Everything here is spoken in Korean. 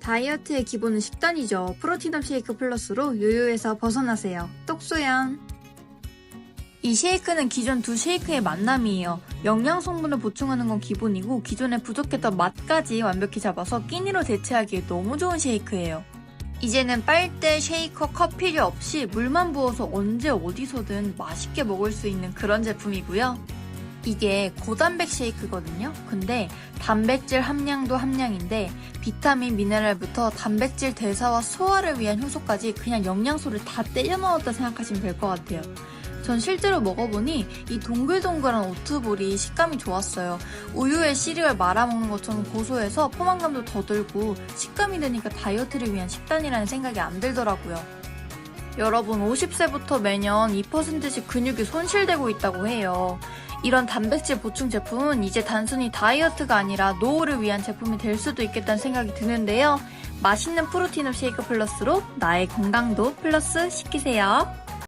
다이어트의 기본은 식단이죠. 프로틴업 쉐이크 플러스로 요요에서 벗어나세요. 똑소연. 이 쉐이크는 기존 두 쉐이크의 만남이에요. 영양 성분을 보충하는 건 기본이고 기존에 부족했던 맛까지 완벽히 잡아서 끼니로 대체하기에 너무 좋은 쉐이크예요. 이제는 빨대, 쉐이커, 컵 필요 없이 물만 부어서 언제 어디서든 맛있게 먹을 수 있는 그런 제품이고요. 이게 고단백 쉐이크거든요. 근데 단백질 함량도 함량인데 비타민, 미네랄부터 단백질 대사와 소화를 위한 효소까지 그냥 영양소를 다 때려 넣었다 생각하시면 될 것 같아요. 전 실제로 먹어보니 이 동글동글한 오트볼이 식감이 좋았어요. 우유에 시리얼 말아먹는 것처럼 고소해서 포만감도 더 들고 식감이 되니까 다이어트를 위한 식단이라는 생각이 안 들더라고요. 여러분 50세부터 매년 2%씩 근육이 손실되고 있다고 해요. 이런 단백질 보충 제품은 이제 단순히 다이어트가 아니라 노후를 위한 제품이 될 수도 있겠다는 생각이 드는데요. 맛있는 프로틴업 쉐이크 플러스로 나의 건강도 플러스 시키세요.